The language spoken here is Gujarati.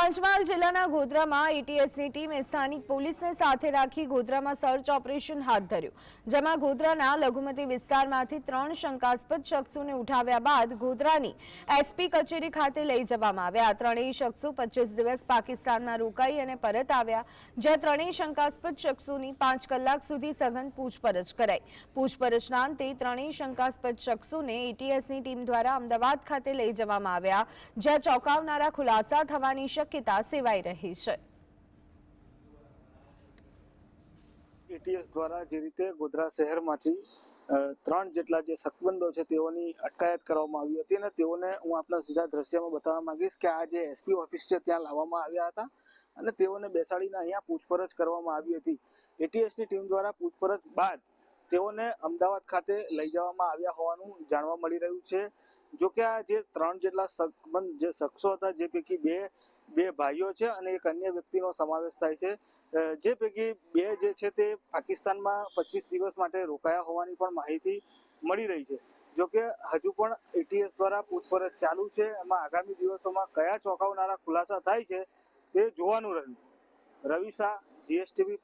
પંચમહાલ જિલ્લાના ગોધરામાં એટીએસની ટીમે સ્થાનિક પોલીસને સાથે રાખી ગોધરામાં સર્ચ ઓપરેશન હાથ ધર્યું. જેમાં ગોધરાના લઘુમતી વિસ્તારમાંથી ત્રણ શંકાસ્પદ શખ્સોને ઉઠાવ્યા બાદ ગોધરાની એસપી કચેરી ખાતે લઈ જવામાં આવ્યા. ત્રણેય શખ્સો પચીસ દિવસ પાકિસ્તાનમાં રોકાઈ અને પરત આવ્યા, જ્યાં ત્રણેય શંકાસ્પદ શખ્સોની પાંચ કલાક સુધી સઘન પૂછપરછ કરાઈ. પૂછપરછના અંતે ત્રણેય શંકાસ્પદ શખ્સોને એટીએસની ટીમ દ્વારા અમદાવાદ ખાતે લઈ જવામાં આવ્યા, જ્યાં ચોંકાવનારા ખુલાસા થવાની સેવાઈ રહી છે. એટીએસ દ્વારા જે રીતે ગોધરા શહેરમાંથી ત્રણ જેટલા જે સકબંધો છે તેઓની અટકાયત કરવામાં આવી હતી અને તેઓને હું આપના સીધા દ્રશ્યમાં બતાવવા માંગીશ કે આ જે એસપી ઓફિસ છે ત્યાં લાવવામાં આવ્યા હતા અને તેઓને બેસાડીને અહીંયા પૂછપરછ કરવામાં આવી હતી. એટીએસની ટીમ દ્વારા પૂછપરછ બાદ તેઓને અમદાવાદ ખાતે લઈ જવામાં આવ્યા હોવાનું જાણવા મળી રહ્યું છે. જો કે આ જે ત્રણ જેટલા સકબંધ જે શખ્સો હતા, જે પૈકી બે બે ભાઈઓ છે અને એક અન્ય વ્યક્તિનો સમાવેશ થાય છે. જે પૈકી બે જે છે તે પાકિસ્તાનમાં પચીસ દિવસ માટે રોકાયા હોવાની પણ માહિતી મળી રહી છે. જોકે હજુ પણ એટીએસ દ્વારા પૂછપરછ ચાલુ છે. એમાં આગામી દિવસોમાં કયા ચોંકાવનારા ખુલાસા થાય છે તે જોવાનું રહ્યું. રવિ શાહ જીએસટીવી